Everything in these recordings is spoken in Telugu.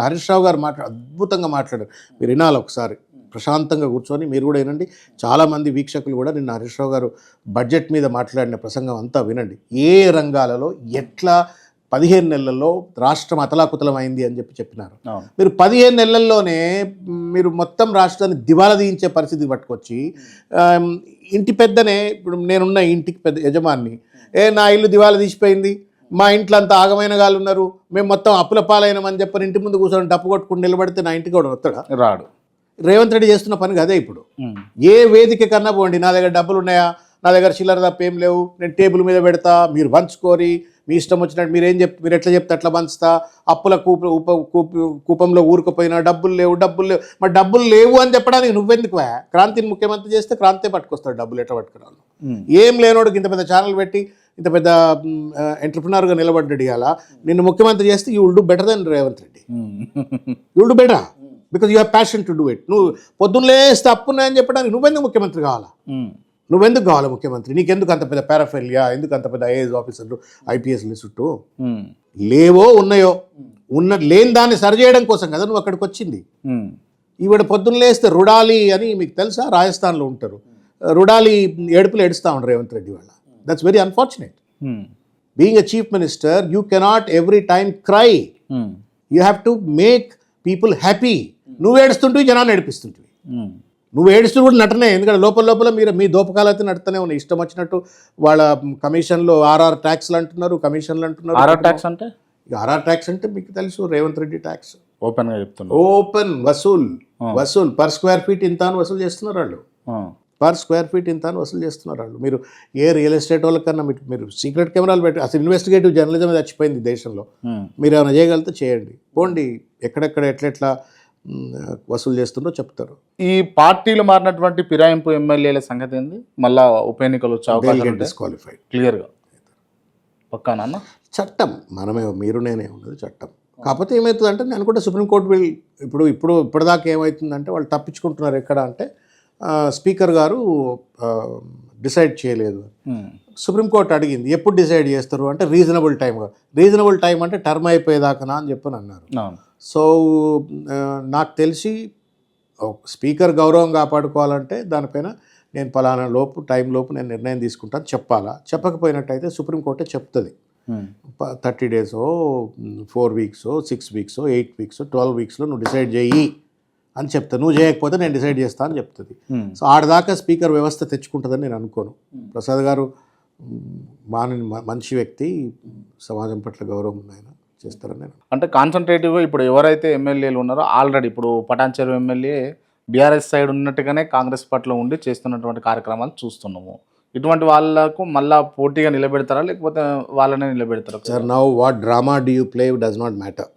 హరీష్ రావు గారు మాట్లా అద్భుతంగా మాట్లాడారు. మీరు వినాలి ఒకసారి. ప్రశాంతంగా కూర్చొని మీరు కూడా వినండి. చాలామంది వీక్షకులు కూడా నిన్న హరీష్ రావు గారు బడ్జెట్ మీద మాట్లాడిన ప్రసంగం అంతా వినండి. ఏ రంగాలలో ఎట్లా పదిహేను నెలల్లో రాష్ట్రం అతలాకుతలం అయింది అని చెప్పి చెప్పినారు. మీరు పదిహేను నెలల్లోనే మీరు మొత్తం రాష్ట్రాన్ని దివాలా తీయించే పరిస్థితికి పట్టుకొచ్చి ఇంటి పెద్దనే ఇప్పుడు నేనున్న ఇంటికి పెద్ద యజమాని ఏ నా ఇల్లు దివాలా తీసిపోయింది. మా ఇంట్లో అంతా ఆగమైన గాలు ఉన్నారు. మేము మొత్తం అప్పుల పాలైనమని చెప్పని ఇంటి ముందు కూర్చొని డప్పు కొట్టుకుని నిలబడితే నా ఇంటికి కూడా వస్తాడా? రాడు. రేవంత్ రెడ్డి చేస్తున్న పని అదే ఇప్పుడు. ఏ వేదిక కన్నా పోండి. నా దగ్గర డబ్బులు ఉన్నాయా? నా దగ్గర చిల్లర తప్ప ఏం లేవు. నేను టేబుల్ మీద పెడతా. మీరు పంచుకోరి. మీ ఇష్టం వచ్చినట్టు మీరు ఏం చెప్ మీరు ఎట్లా చెప్తే అట్లా పంచుతా. అప్పుల కూప కూపంలో ఊరుకుపోయినా డబ్బులు లేవు డబ్బులు లేవు. మరి డబ్బులు లేవు అని చెప్పడానికి నువ్వెందుకు? క్రాంతిని ముఖ్యమంత్రి చేస్తే క్రాంతే పట్టుకొస్తాడు డబ్బులు ఎట్లా పట్టుకురాను. ఏం లేనోడికి ఇంత పెద్ద ఛానల్ పెట్టి ఇంత పెద్ద ఎంటర్ప్రినర్గా నిలబడ్డాడు ఇవాళ. నిన్ను ముఖ్యమంత్రి చేస్తే you will do better then Revanth Reddy. You will do better because you have passion to do it నువ్వు పొద్దున్న లేస్తే అప్పున్నాయని చెప్పడానికి నువ్వెందుకు ముఖ్యమంత్రి కావాలా? ఉమ్. నువ్వెందుకు కావాలి ముఖ్యమంత్రి? నీకెందుకు అంత పెద్ద పారాఫెలియా ఎందుకు అంత పెద్ద ఐఏఎస్ ఆఫీసర్లు ఐపీఎస్లు చుట్టూ? ఉమ్. లేవో ఉన్నాయో? ఉన్న లేని దాన్ని సరిచేయడం కోసం కదా నువ్వు అక్కడికి వచ్చింది. ఈవిడ పొద్దున్న లేస్తే రుడాలి అని మీకు తెలుసా? రాజస్థాన్లో ఉంటారు. రుడాలి ఏడుపులు ఏడుస్తూ ఉంటారు రేవంత్ రెడ్డి వాళ్ళ. That's very unfortunate. Being a chief minister you cannot every time cry. You have to make people happy నువ్వు ఏడుస్తుంటే జనాన్ని ఏడిపిస్తుంటివి. ఉమ్. నువ్వు ఏడుస్తూ కూడా నటనే ఎందుకంటే లోపల లోపల మీరు మీ దోపకాలు అయితే నడుతూనే ఉన్నాయి. ఇష్టం వచ్చినట్టు వాళ్ళ కమిషన్లో ఆర్ఆర్ ట్యాక్స్లు అంటున్నారు కమిషన్లు అంటున్నారు. ఆర్ఆర్ ట్యాక్స్ అంటే? ఆర్ఆర్ ట్యాక్స్ అంటే మీకు తెలుసు రేవంత్ రెడ్డి ట్యాక్స్. ఓపెన్గా చెప్తున్నా. ఓపెన్ వసూల్. వసూల్ పర్ స్క్వేర్ ఫీట్ ఇంత అని వసూలు చేస్తున్నారు వాళ్ళు. పర్ స్క్వేర్ ఫీట్ ఇంత అని వసూలు చేస్తున్నారు వాళ్ళు. మీరు ఏ రియల్ ఎస్టేట్ వాళ్ళకన్నా మీరు మీరు సీక్రెట్ కెమెరాలు పెట్టి అసలు ఇన్వెస్టిగేటివ్ జర్నలిజం చచ్చిపోయింది దేశంలో. ఉమ్. మీరు ఏమైనా చేయగలిగితే చేయండి. పోండి ఎక్కడెక్కడ ఎట్లెట్లా వసూలు చేస్తుందో చెప్తారు. ఈ పార్టీలు మారినటువంటి ఫిరాయింపు ఎమ్మెల్యేల సంగతి ఏంది? మళ్ళా ఉప ఎన్నికలు వచ్చే డిస్క్వాలిఫైడ్ క్లియర్గా పక్కానన్న చట్టం. మనమే మీరు నేనే ఉన్నది చట్టం. కాకపోతే ఏమవుతుందంటే నేను అనుకుంటే సుప్రీంకోర్టు వీళ్ళు ఇప్పుడు ఇప్పుడు ఇప్పటిదాకా ఏమవుతుందంటే వాళ్ళు తప్పించుకుంటున్నారు ఎక్కడ అంటే స్పీకర్ గారు డిసైడ్ చేయలేదు. ఉమ్. సుప్రీంకోర్టు అడిగింది ఎప్పుడు డిసైడ్ చేస్తారు? అంటే రీజనబుల్ టైం రీజనబుల్ టైం అంటే టర్మ్ అయిపోయేదాకనా అని చెప్పని అన్నారు. సో నాకు తెలిసి స్పీకర్ గౌరవం కాపాడుకోవాలంటే దానిపైన నేను పలానా లోపు టైం లోపు నేను నిర్ణయం తీసుకుంటాను చెప్పాలా? చెప్పకపోయినట్టయితే సుప్రీంకోర్టే చెప్తుంది. ఉమ్. థర్టీ డేసో ఫోర్ వీక్సో సిక్స్ వీక్సో ఎయిట్ వీక్స్ ట్వెల్వ్ వీక్స్లో నువ్వు డిసైడ్ చేయి. అని చెప్తా నువ్వు చేయకపోతే నేను డిసైడ్ చేస్తా అని చెప్తుంది. సో ఆడదాకా స్పీకర్ వ్యవస్థ తెచ్చుకుంటుందని నేను అనుకోను. ప్రసాద్ గారు మ్, మాని మంచి వ్యక్తి సమాజం పట్ల గౌరవం ఉన్నాయన చేస్తారని నేను అంటే కాన్సన్ట్రేటివ్గా ఇప్పుడు ఎవరైతే ఎమ్మెల్యేలు ఉన్నారో ఆల్రెడీ ఇప్పుడు పటాన్చెరు ఎమ్మెల్యే బీఆర్ఎస్ సైడ్ ఉన్నట్టుగానే కాంగ్రెస్ పార్టీలో ఉండి చేస్తున్నటువంటి కార్యక్రమాలు చూస్తున్నాము. ఇటువంటి వాళ్ళకు మళ్ళా పోటీగా నిలబెడతారా? లేకపోతే వాళ్ళనే నిలబెడతారా? Sir now what drama do you play does not matter.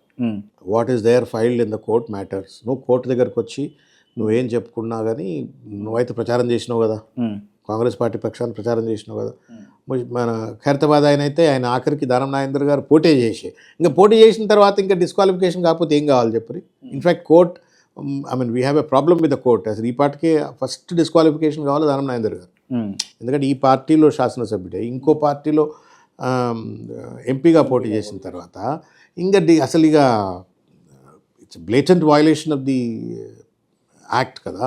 What is there filed in the court matters నువ్వు కోర్టు దగ్గరకు వచ్చి నువ్వేం చెప్పుకున్నా కానీ నువ్వైతే ప్రచారం చేసినావు కదా. ఉమ్. కాంగ్రెస్ పార్టీ పక్షాన్ని ప్రచారం చేసినావు కదా. ము- మన ఖైరతాబాద్ ఆయన అయితే ఆయన ఆఖరికి దానం నాగేంద్ర గారు పోటీ చేసి. ఇంకా పోటీ చేసిన తర్వాత ఇంకా డిస్క్వాలిఫికేషన్ కాకపోతే ఏం కావాలి చెప్పరి in fact court I mean we have a problem with the court అసలు ఈ పార్టీకి ఫస్ట్ డిస్క్వాలిఫికేషన్ కావాలి దానం నాగేంద్ర గారు. ఉమ్. ఎందుకంటే ఈ పార్టీలో శాసనసభ్యుడే. ఇంకో పార్టీలో ఎంపీగా పోటీ చేసిన తర్వాత ఇంకా డి అసలు ఇక it's blatant violation of the act కదా.